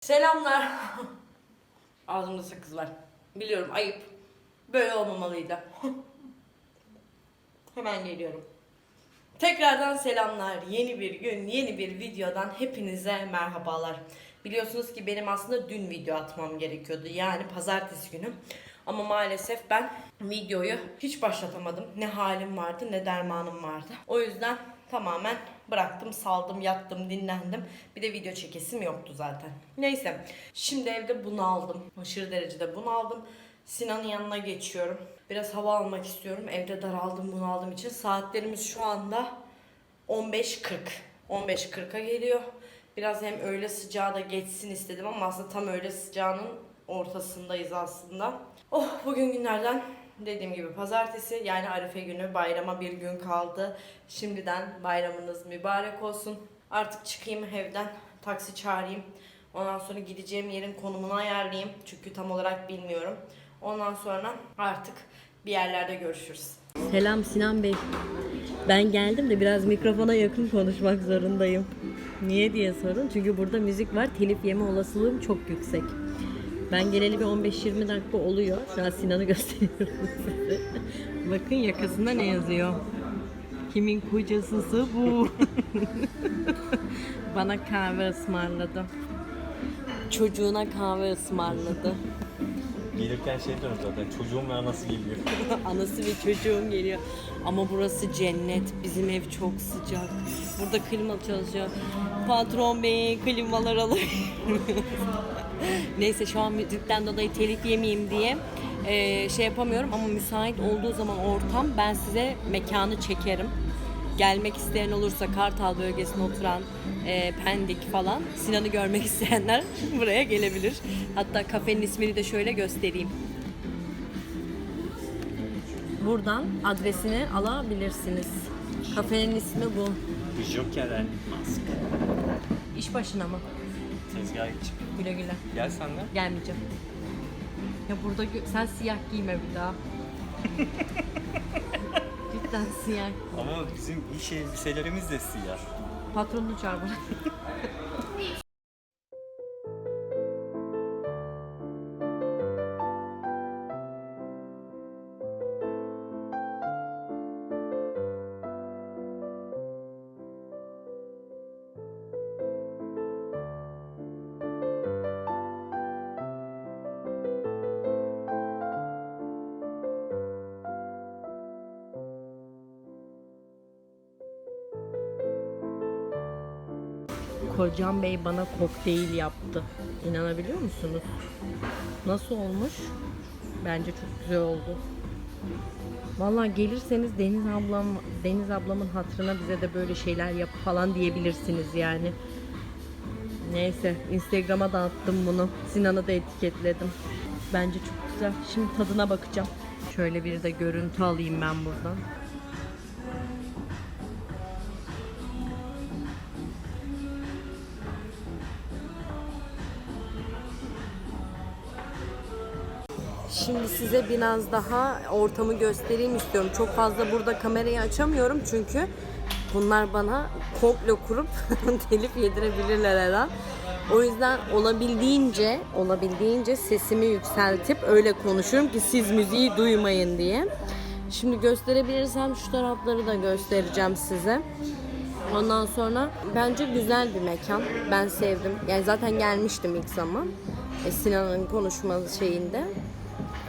Selamlar. Ağzımda sakız var. Biliyorum ayıp. Böyle olmamalıydı. Hemen geliyorum. Tekrardan selamlar. Yeni bir gün, yeni bir videodan hepinize merhabalar. Biliyorsunuz ki benim aslında dün video atmam gerekiyordu. Yani pazartesi günü. Ama maalesef ben videoyu hiç başlatamadım. Ne halim vardı ne dermanım vardı. O yüzden tamamen bıraktım, saldım, yattım, dinlendim. Bir de video çekesim yoktu zaten. Neyse. Şimdi evde bunu aldım. Aşırı derecede bunu aldım. Sinan'ın yanına geçiyorum. Biraz hava almak istiyorum. Evde daraldım bunu aldığım için. Saatlerimiz şu anda 15.40. 15.40'a geliyor. Biraz hem öğle sıcağı da geçsin istedim ama aslında tam öğle sıcağının ortasındayız aslında. Oh bugün günlerden dediğim gibi pazartesi yani Arife günü bayrama bir gün kaldı. Şimdiden bayramınız mübarek olsun. Artık çıkayım evden taksi çağırayım. Ondan sonra gideceğim yerin konumunu ayarlayayım. Çünkü tam olarak bilmiyorum. Ondan sonra artık bir yerlerde görüşürüz. Selam Sinan Bey. Ben geldim de biraz mikrofona yakın konuşmak zorundayım. Niye diye sorun. Çünkü burada müzik var. Telif yeme olasılığım çok yüksek. Ben geleli bir 15-20 dakika oluyor. Şu an Sinan'ı gösteriyorum size. Bakın yakasında ne yazıyor. Kimin kocasısı bu? Bana kahve ısmarladı. Çocuğuna kahve ısmarladı. Gelirken şey diyorum zaten çocuğum ve anası geliyor. Anası ve çocuğum geliyor. Ama burası cennet. Bizim ev çok sıcak. Burada klima çalışıyor. Patron bey klimalar alır. Neyse şu an müzikten dolayı telif yemeyeyim diye eee, şey yapamıyorum ama müsait olduğu zaman ortam ben size mekanı çekerim. Gelmek isteyen olursa Kartal bölgesine oturan eee, Pendik falan Sinan'ı görmek isteyenler buraya gelebilir. Hatta kafenin ismini de şöyle göstereyim. Buradan adresini alabilirsiniz. Kafenin ismi bu. Joker and Mask. İş başına mı? Tezgaha. Güle güle. Gel sen de. Gelmeyeceğim. Ya burada gö- sen siyah giyme bir daha. Cidden siyah. Ama bizim iş elbiselerimiz de siyah. Patronunu çağır bana. Kocam Bey bana kokteyl yaptı. İnanabiliyor musunuz? Nasıl olmuş? Bence çok güzel oldu. Vallahi gelirseniz Deniz ablam Deniz ablamın hatırına bize de böyle şeyler yap falan diyebilirsiniz yani. Neyse Instagram'a da attım bunu. Sinan'ı da etiketledim. Bence çok güzel. Şimdi tadına bakacağım. Şöyle bir de görüntü alayım ben buradan. Size biraz daha ortamı göstereyim istiyorum. Çok fazla burada kamerayı açamıyorum çünkü bunlar bana komplo kurup telif yedirebilirler her. O yüzden olabildiğince, olabildiğince sesimi yükseltip öyle konuşurum ki siz müziği duymayın diye. Şimdi gösterebilirsem şu tarafları da göstereceğim size. Ondan sonra bence güzel bir mekan. Ben sevdim. Yani zaten gelmiştim ilk zaman. E, Sinan'ın konuşma şeyinde.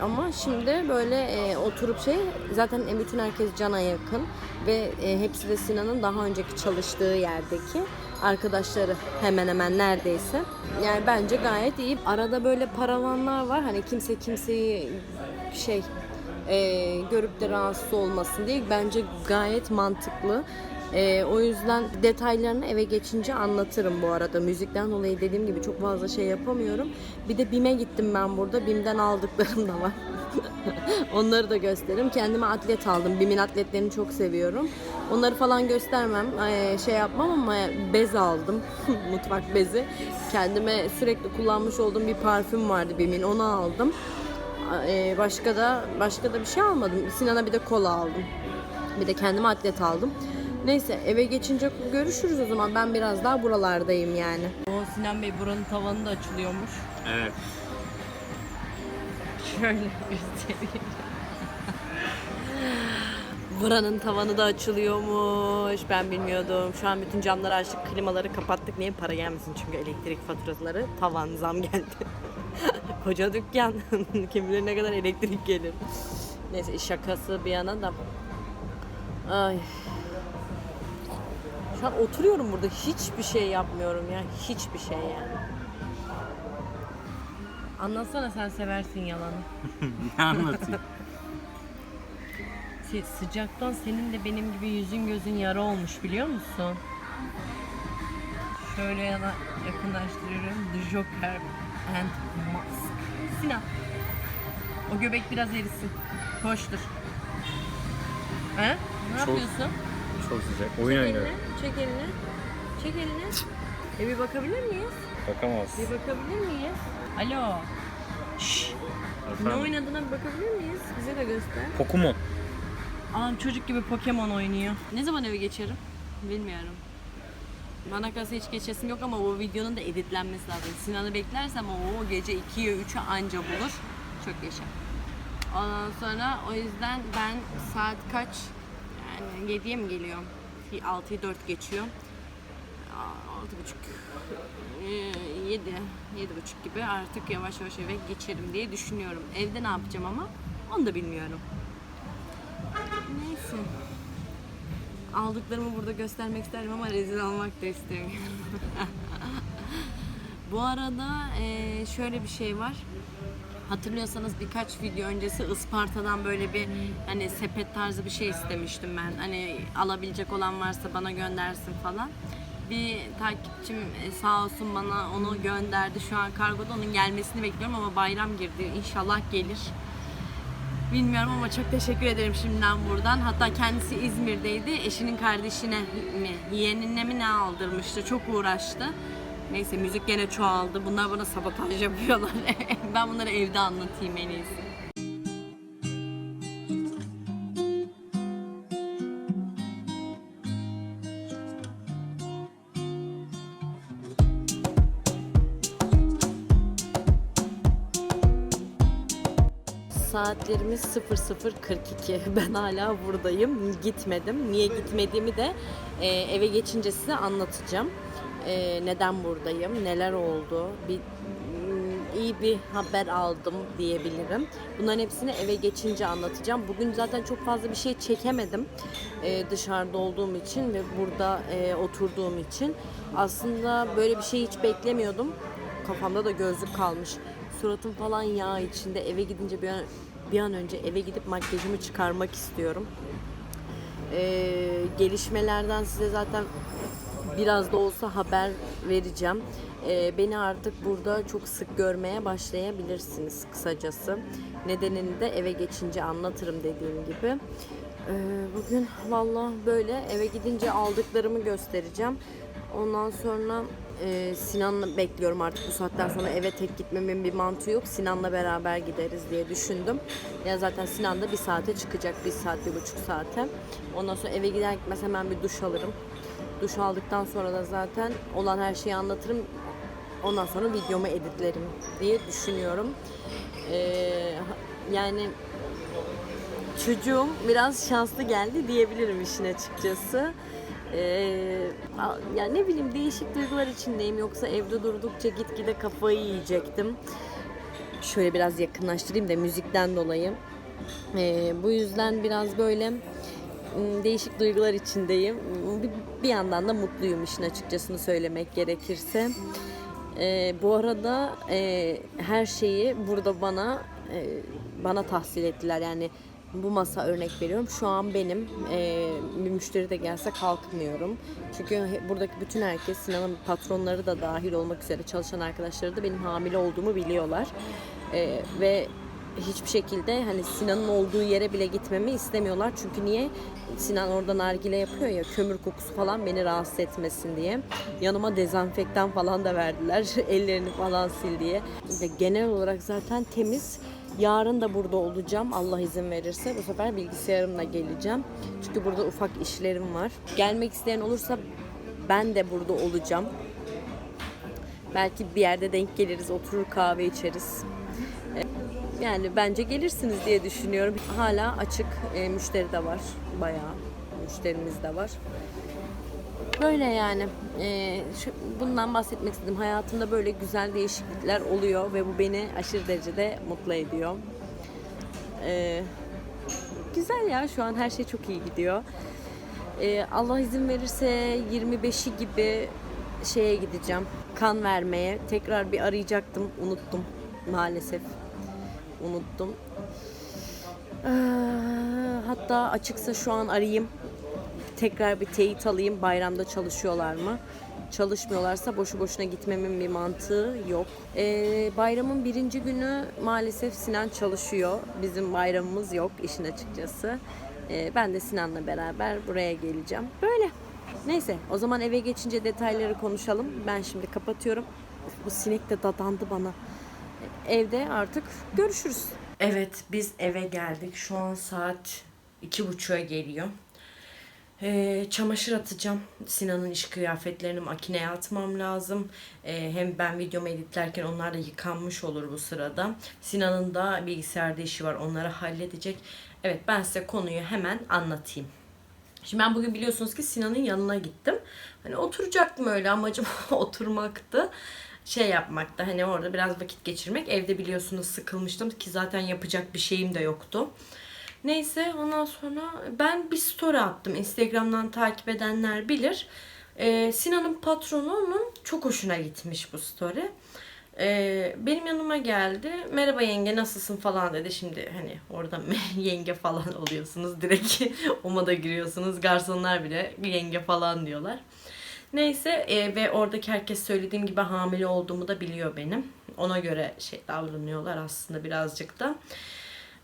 Ama şimdi böyle e, oturup şey zaten e, bütün herkes cana yakın ve e, hepsi de Sinan'ın daha önceki çalıştığı yerdeki arkadaşları hemen hemen neredeyse. Yani bence gayet iyi. Arada böyle paravanlar var. Hani kimse kimseyi şey e, görüp de rahatsız olmasın diye bence gayet mantıklı. E, o yüzden detaylarını eve geçince anlatırım bu arada. Müzikten dolayı dediğim gibi çok fazla şey yapamıyorum. Bir de BİM'e gittim ben burada. BİM'den aldıklarım da var. Onları da gösteririm. Kendime atlet aldım. BİM'in atletlerini çok seviyorum. Onları falan göstermem. e, şey yapmam ama bez aldım. Mutfak bezi. Kendime sürekli kullanmış olduğum bir parfüm vardı BİM'in. Onu aldım. E, başka da başka da bir şey almadım. Sinan'a bir de kola aldım. Bir de kendime atlet aldım. Neyse eve geçince görüşürüz o zaman. Ben biraz daha buralardayım yani. O Sinan Bey buranın tavanı da açılıyormuş. Evet. Şöyle göstereyim. Buranın tavanı da açılıyormuş. Ben bilmiyordum. Şu an bütün camları açtık, klimaları kapattık. Niye para gelmesin? Çünkü elektrik faturaları tavan zam geldi. Koca dükkan. Kim bilir ne kadar elektrik gelir. Neyse şakası bir yana da. Ay. Şu an oturuyorum burada. Hiçbir şey yapmıyorum ya. Hiçbir şey yani. Anlatsana sen seversin yalanı. ne anlatayım? Se- sıcaktan senin de benim gibi yüzün gözün yara olmuş biliyor musun? Şöyle yana yakınlaştırıyorum. The Joker and Mask. Sinan. O göbek biraz erisin. Koştur. He? Ne Çok- yapıyorsun? Çok sıcak. Oyun oynuyorum. Çek elini. Çek elini. E bir bakabilir miyiz? Bakamaz. Bir bakabilir miyiz? Alo. Şşş. Ne oynadığına bir bakabilir miyiz? Bize de göster. Pokemon. Aa çocuk gibi Pokemon oynuyor. Ne zaman eve geçerim? Bilmiyorum. Bana kalsa hiç geçesim yok ama bu videonun da editlenmesi lazım. Sinan'ı beklersem o gece 2'ye 3'e anca bulur. Çok yaşa. Ondan sonra o yüzden ben saat kaç? Yani 7'ye mi geliyorum? 6'yı 4 geçiyor. 6.30 7 7.30 gibi artık yavaş yavaş eve geçerim diye düşünüyorum. Evde ne yapacağım ama onu da bilmiyorum. Neyse. Aldıklarımı burada göstermek isterim ama rezil olmak da istemiyorum. Bu arada eee, şöyle bir şey var. Hatırlıyorsanız birkaç video öncesi Isparta'dan böyle bir hani sepet tarzı bir şey istemiştim ben. Hani alabilecek olan varsa bana göndersin falan. Bir takipçim e, sağ olsun bana onu gönderdi. Şu an kargoda onun gelmesini bekliyorum ama bayram girdi. İnşallah gelir. Bilmiyorum ama çok teşekkür ederim şimdiden buradan. Hatta kendisi İzmir'deydi. Eşinin kardeşine mi, yeğenine mi ne aldırmıştı. Çok uğraştı. Neyse müzik gene çoğaldı. Bunlar bana sabotaj yapıyorlar. ben bunları evde anlatayım en iyisi. Saatlerimiz 00.42. Ben hala buradayım. Gitmedim. Niye gitmediğimi de e, eve geçince size anlatacağım. E, neden buradayım, neler oldu, bir mm, iyi bir haber aldım diyebilirim. Bunların hepsini eve geçince anlatacağım. Bugün zaten çok fazla bir şey çekemedim e, dışarıda olduğum için ve burada e, oturduğum için. Aslında böyle bir şey hiç beklemiyordum. Kafamda da gözlük kalmış. Suratım falan yağ içinde. Eve gidince bir an, bir an önce eve gidip makyajımı çıkarmak istiyorum. Ee, gelişmelerden size zaten biraz da olsa haber vereceğim. Ee, beni artık burada çok sık görmeye başlayabilirsiniz kısacası. Nedenini de eve geçince anlatırım dediğim gibi. Ee, bugün valla böyle eve gidince aldıklarımı göstereceğim. Ondan sonra e, Sinan'la bekliyorum artık bu saatten sonra eve tek gitmemin bir mantığı yok. Sinan'la beraber gideriz diye düşündüm. Ya zaten Sinan da bir saate çıkacak. Bir saat, bir buçuk saate. Ondan sonra eve gider gitmez hemen bir duş alırım. Duş aldıktan sonra da zaten olan her şeyi anlatırım. Ondan sonra videomu editlerim diye düşünüyorum. Ee, yani çocuğum biraz şanslı geldi diyebilirim işin açıkçası. Ee, a- ya ne bileyim değişik duygular içindeyim yoksa evde durdukça gitgide kafayı yiyecektim. Şöyle biraz yakınlaştırayım da müzikten dolayı. Ee, bu yüzden biraz böyle değişik duygular içindeyim. Bir, bir yandan da mutluyum işin açıkçasını söylemek gerekirse. Ee, bu arada e, her şeyi burada bana e, bana tahsil ettiler. Yani bu masa örnek veriyorum. Şu an benim e, bir müşteri de gelse kalkmıyorum. Çünkü buradaki bütün herkes Sinan'ın patronları da dahil olmak üzere çalışan arkadaşları da benim hamile olduğumu biliyorlar. E, ve hiçbir şekilde hani Sinan'ın olduğu yere bile gitmemi istemiyorlar. Çünkü niye? Sinan orada nargile yapıyor ya kömür kokusu falan beni rahatsız etmesin diye. Yanıma dezenfektan falan da verdiler. Ellerini falan sil diye. Ve genel olarak zaten temiz. Yarın da burada olacağım Allah izin verirse. Bu sefer bilgisayarımla geleceğim. Çünkü burada ufak işlerim var. Gelmek isteyen olursa ben de burada olacağım. Belki bir yerde denk geliriz, oturur kahve içeriz. E, Yani bence gelirsiniz diye düşünüyorum. Hala açık e, müşteri de var. Bayağı müşterimiz de var. Böyle yani. Ee, şu- bundan bahsetmek istedim. Hayatımda böyle güzel değişiklikler oluyor ve bu beni aşırı derecede mutlu ediyor. Ee, güzel ya şu an her şey çok iyi gidiyor. Ee, Allah izin verirse 25'i gibi şeye gideceğim. Kan vermeye. Tekrar bir arayacaktım. Unuttum maalesef. Unuttum. Ee, hatta açıksa şu an arayayım tekrar bir teyit alayım bayramda çalışıyorlar mı? Çalışmıyorlarsa boşu boşuna gitmemin bir mantığı yok. Ee, bayramın birinci günü maalesef Sinan çalışıyor. Bizim bayramımız yok işin açıkçası. Ee, ben de Sinan'la beraber buraya geleceğim. Böyle. Neyse o zaman eve geçince detayları konuşalım. Ben şimdi kapatıyorum. Bu sinek de dadandı bana. Evde artık görüşürüz. Evet biz eve geldik. Şu an saat iki buçuğa geliyor. Ee, çamaşır atacağım. Sinan'ın iş kıyafetlerini makineye atmam lazım. Ee, hem ben videomu editlerken onlar da yıkanmış olur bu sırada. Sinan'ın da bilgisayarda işi var. Onları halledecek. Evet ben size konuyu hemen anlatayım. Şimdi ben bugün biliyorsunuz ki Sinan'ın yanına gittim. Hani oturacaktım öyle amacım oturmaktı. Şey yapmakta hani orada biraz vakit geçirmek. Evde biliyorsunuz sıkılmıştım ki zaten yapacak bir şeyim de yoktu. Neyse ondan sonra ben bir story attım. Instagram'dan takip edenler bilir. Ee, Sinan'ın patronunun çok hoşuna gitmiş bu story. Ee, benim yanıma geldi. Merhaba yenge nasılsın falan dedi. Şimdi hani orada yenge falan oluyorsunuz. Direkt oma da giriyorsunuz. Garsonlar bile yenge falan diyorlar. Neyse e, ve oradaki herkes söylediğim gibi hamile olduğumu da biliyor benim. Ona göre şey davranıyorlar aslında birazcık da.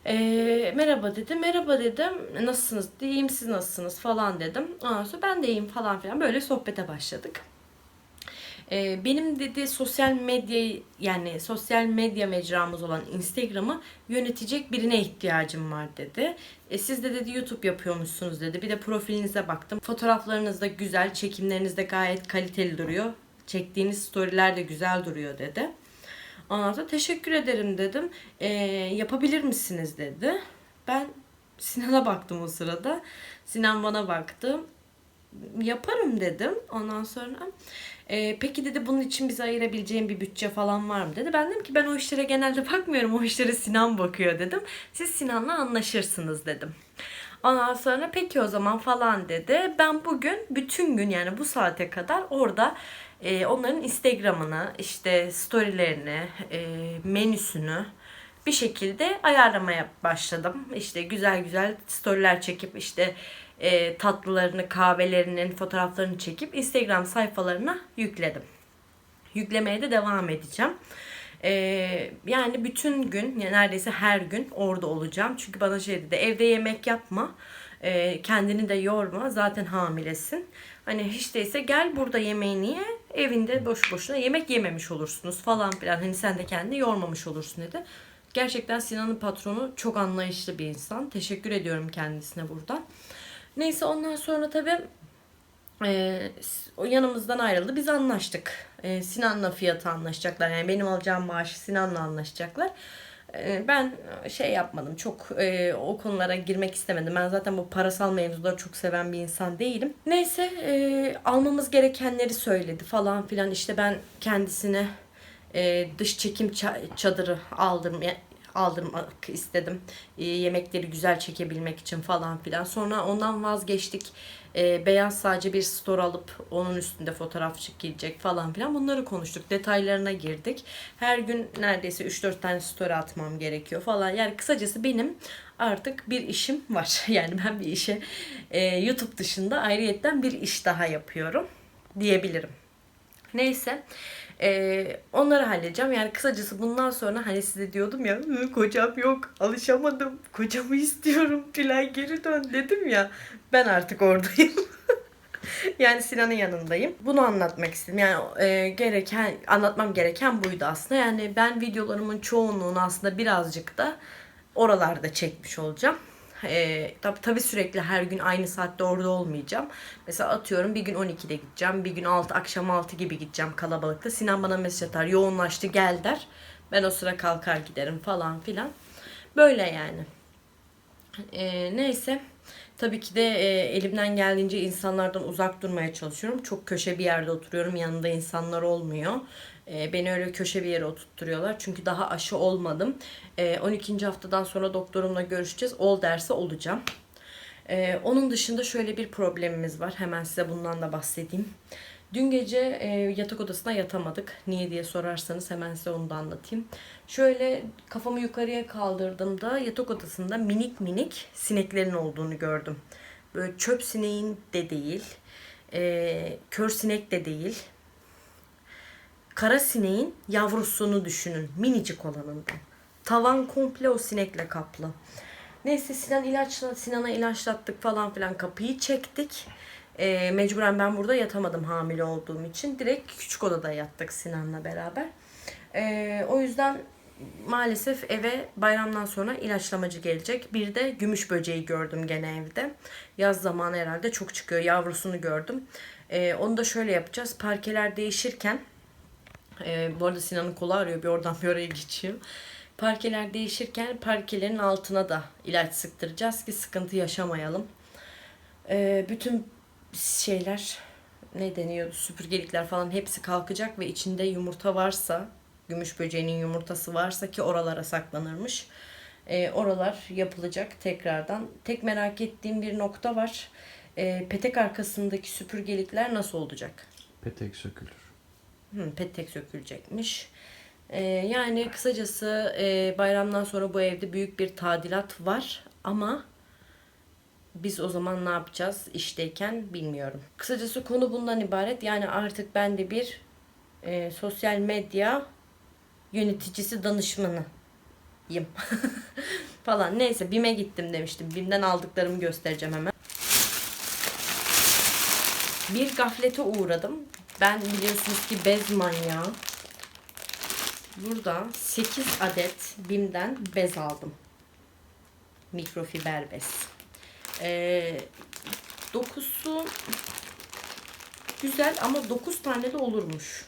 Ee, merhaba dedi. Merhaba dedim. Nasılsınız? İyiyim siz nasılsınız falan dedim. Ondan sonra ben de iyiyim falan filan. Böyle sohbete başladık. Ee, benim dedi sosyal medya yani sosyal medya mecramız olan Instagram'ı yönetecek birine ihtiyacım var dedi. E, siz de dedi YouTube yapıyormuşsunuz dedi. Bir de profilinize baktım. Fotoğraflarınız da güzel, çekimleriniz de gayet kaliteli duruyor. Çektiğiniz storyler de güzel duruyor dedi. Ondan sonra teşekkür ederim dedim. "Ee, yapabilir misiniz dedi. Ben Sinan'a baktım o sırada. Sinan bana baktı. Yaparım dedim. Ondan sonra "Ee, peki dedi bunun için bize ayırabileceğin bir bütçe falan var mı dedi. Ben dedim ki ben o işlere genelde bakmıyorum. O işlere Sinan bakıyor dedim. Siz Sinan'la anlaşırsınız dedim. Ondan sonra peki o zaman falan dedi. Ben bugün bütün gün yani bu saate kadar orada e, onların Instagram'ını, işte storylerini, e, menüsünü bir şekilde ayarlamaya başladım. İşte güzel güzel storyler çekip işte e, tatlılarını, kahvelerinin fotoğraflarını çekip Instagram sayfalarına yükledim. Yüklemeye de devam edeceğim. Ee, yani bütün gün, yani neredeyse her gün orada olacağım. Çünkü bana şey dedi, evde yemek yapma, ee, kendini de yorma, zaten hamilesin. Hani hiç değilse gel burada yemeğini ye, evinde boş boşuna yemek yememiş olursunuz falan filan. Hani sen de kendini yormamış olursun dedi. Gerçekten Sinan'ın patronu çok anlayışlı bir insan. Teşekkür ediyorum kendisine buradan. Neyse ondan sonra tabii ee, o yanımızdan ayrıldı. Biz anlaştık. Ee, Sinan'la fiyatı anlaşacaklar. Yani benim alacağım maaşı Sinan'la anlaşacaklar. Ee, ben şey yapmadım. Çok e, o konulara girmek istemedim. Ben zaten bu parasal mevzuları çok seven bir insan değilim. Neyse e, almamız gerekenleri söyledi falan filan. İşte ben kendisine e, dış çekim ça- çadırı aldım aldırmak istedim. E, yemekleri güzel çekebilmek için falan filan. Sonra ondan vazgeçtik. E, beyaz sadece bir store alıp onun üstünde fotoğraf çekilecek falan filan. Bunları konuştuk. Detaylarına girdik. Her gün neredeyse 3-4 tane story atmam gerekiyor falan. Yani kısacası benim artık bir işim var. Yani ben bir işe e, YouTube dışında ayrıyetten bir iş daha yapıyorum diyebilirim. Neyse. Ee, onları halledeceğim. Yani kısacası bundan sonra hani size diyordum ya "Hı, kocam yok alışamadım kocamı istiyorum Tülay geri dön dedim ya ben artık oradayım. yani Sinan'ın yanındayım. Bunu anlatmak istedim. Yani e, gereken anlatmam gereken buydu aslında. Yani ben videolarımın çoğunluğunu aslında birazcık da oralarda çekmiş olacağım. Ee, tabii, tabii sürekli her gün aynı saatte orada olmayacağım. Mesela atıyorum bir gün 12'de gideceğim. Bir gün 6 akşam 6 gibi gideceğim kalabalıkta. Sinan bana mesaj atar. Yoğunlaştı gel der. Ben o sıra kalkar giderim falan filan. Böyle yani. Ee, neyse. Tabii ki de e, elimden geldiğince insanlardan uzak durmaya çalışıyorum. Çok köşe bir yerde oturuyorum. Yanında insanlar olmuyor. E, beni öyle köşe bir yere oturtturuyorlar. Çünkü daha aşı olmadım. E, 12. haftadan sonra doktorumla görüşeceğiz. Ol derse olacağım. E, onun dışında şöyle bir problemimiz var. Hemen size bundan da bahsedeyim. Dün gece e, yatak odasına yatamadık. Niye diye sorarsanız hemen size onu da anlatayım. Şöyle kafamı yukarıya kaldırdığımda yatak odasında minik minik sineklerin olduğunu gördüm. Böyle çöp sineğin de değil, e, kör sinek de değil. Kara sineğin yavrusunu düşünün. Minicik olanından. Tavan komple o sinekle kaplı. Neyse Sinan ilaçla, Sinan'a ilaçlattık falan filan kapıyı çektik. Ee, mecburen ben burada yatamadım hamile olduğum için. Direkt küçük odada yattık Sinan'la beraber. Ee, o yüzden maalesef eve bayramdan sonra ilaçlamacı gelecek. Bir de gümüş böceği gördüm gene evde. Yaz zamanı herhalde çok çıkıyor. Yavrusunu gördüm. Ee, onu da şöyle yapacağız. Parkeler değişirken ee, bu arada Sinan'ın kolu ağrıyor. Bir oradan bir oraya geçiyor. Parkeler değişirken parkelerin altına da ilaç sıktıracağız ki sıkıntı yaşamayalım. Ee, bütün şeyler ne deniyor süpürgelikler falan hepsi kalkacak ve içinde yumurta varsa gümüş böceğinin yumurtası varsa ki oralara saklanırmış. Ee, oralar yapılacak tekrardan. Tek merak ettiğim bir nokta var. Ee, petek arkasındaki süpürgelikler nasıl olacak? Petek sökülür. Hı, petek sökülecekmiş. Ee, yani kısacası e, bayramdan sonra bu evde büyük bir tadilat var ama biz o zaman ne yapacağız işteyken bilmiyorum. Kısacası konu bundan ibaret. Yani artık ben de bir e, sosyal medya yöneticisi danışmanıyım falan. Neyse BİM'e gittim demiştim. BİM'den aldıklarımı göstereceğim hemen. Bir gaflete uğradım. Ben biliyorsunuz ki bez manyağı. Burada 8 adet BİM'den bez aldım. Mikrofiber bez. Ee, dokusu güzel ama 9 tane de olurmuş.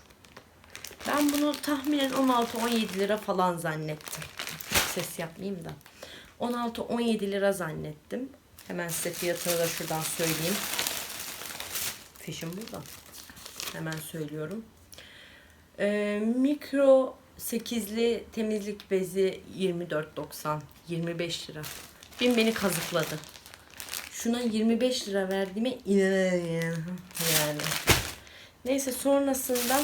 Ben bunu tahminen 16-17 lira falan zannettim. Ses yapmayayım da. 16-17 lira zannettim. Hemen size fiyatını da şuradan söyleyeyim. Fişim burada. Hemen söylüyorum. Ee, mikro 8'li temizlik bezi 24.90 25 lira. Bin beni kazıkladı. Şuna 25 lira verdiğime inanamıyorum yani. Neyse sonrasında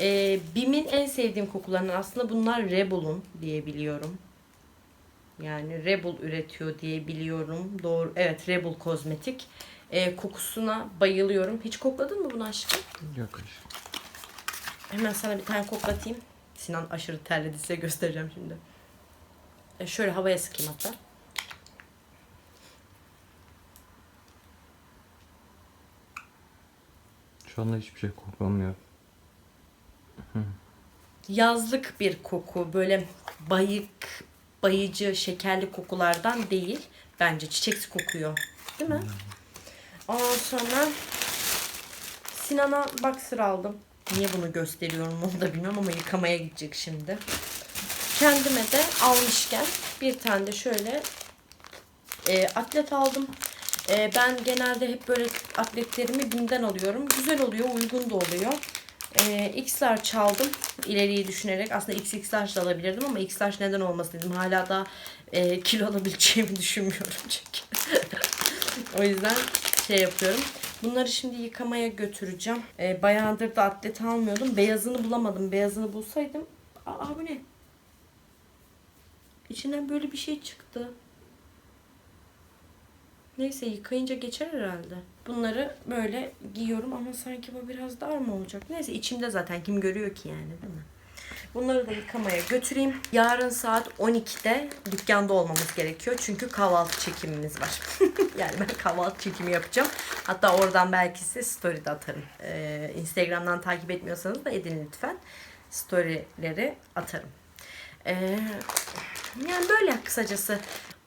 e, BİM'in en sevdiğim kokularından aslında bunlar Rebel'un diye biliyorum. Yani Rebel üretiyor diye biliyorum. Doğru. Evet Rebel kozmetik. E, kokusuna bayılıyorum. Hiç kokladın mı bunu aşkım? Yok hayır. Hemen sana bir tane koklatayım. Sinan aşırı terledi size göstereceğim şimdi. E, şöyle havaya sıkayım hatta. Şu anda hiçbir şey koklamıyor. Yazlık bir koku. Böyle bayık, bayıcı, şekerli kokulardan değil. Bence çiçeksi kokuyor. Değil mi? Ondan sonra Sinan'a boxer aldım. Niye bunu gösteriyorum onu da bilmiyorum ama yıkamaya gidecek şimdi. Kendime de almışken bir tane de şöyle e, atlet aldım. E, ben genelde hep böyle atletlerimi BİM'den alıyorum. Güzel oluyor, uygun da oluyor. E, X-Large çaldım ileriyi düşünerek. Aslında XX-Large da alabilirdim ama X-Large neden olmasın dedim. Hala da e, kilo alabileceğimi düşünmüyorum çünkü. o yüzden şey yapıyorum. Bunları şimdi yıkamaya götüreceğim. E, bayağıdır da atlet almıyordum. Beyazını bulamadım. Beyazını bulsaydım. Aa bu ne? İçinden böyle bir şey çıktı. Neyse yıkayınca geçer herhalde. Bunları böyle giyiyorum ama sanki bu biraz dar mı olacak? Neyse içimde zaten kim görüyor ki yani değil mi? Bunları da yıkamaya götüreyim. Yarın saat 12'de dükkanda olmamız gerekiyor. Çünkü kahvaltı çekimimiz var. yani ben kahvaltı çekimi yapacağım. Hatta oradan belki size story de atarım. Ee, Instagram'dan takip etmiyorsanız da edin lütfen. Storyleri atarım. Ee, yani böyle kısacası.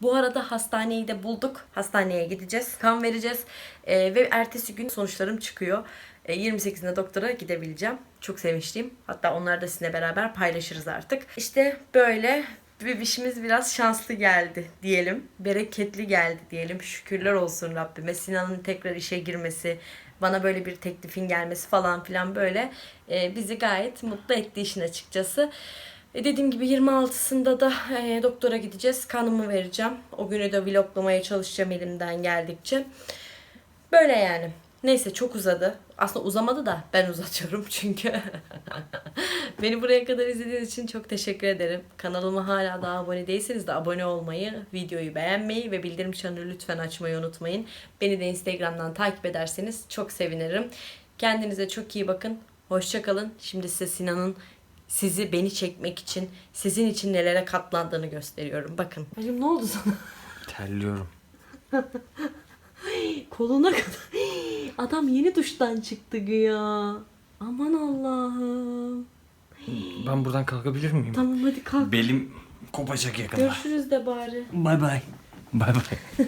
Bu arada hastaneyi de bulduk. Hastaneye gideceğiz. Kan vereceğiz. Ee, ve ertesi gün sonuçlarım çıkıyor. Ee, 28'inde doktora gidebileceğim. Çok sevinçliyim. Hatta onlar da sizinle beraber paylaşırız artık. İşte böyle bir işimiz biraz şanslı geldi diyelim. Bereketli geldi diyelim. Şükürler olsun Rabbime. Sinan'ın tekrar işe girmesi, bana böyle bir teklifin gelmesi falan filan böyle e, bizi gayet mutlu etti işin açıkçası. E, dediğim gibi 26'sında da e, doktora gideceğiz. Kanımı vereceğim. O günü de vloglamaya çalışacağım elimden geldikçe. Böyle yani. Neyse çok uzadı. Aslında uzamadı da ben uzatıyorum çünkü. Beni buraya kadar izlediğiniz için çok teşekkür ederim. Kanalıma hala daha abone değilseniz de abone olmayı, videoyu beğenmeyi ve bildirim çanını lütfen açmayı unutmayın. Beni de Instagram'dan takip ederseniz çok sevinirim. Kendinize çok iyi bakın. Hoşçakalın. Şimdi size Sinan'ın sizi beni çekmek için, sizin için nelere katlandığını gösteriyorum. Bakın. Hacım ne oldu sana? Terliyorum. Koluna kadar. Adam yeni duştan çıktı güya. Aman Allah'ım. Ben buradan kalkabilir miyim? Tamam hadi kalk. Belim kopacak yakında. Görüşürüz de bari. Bay bay. Bay bay.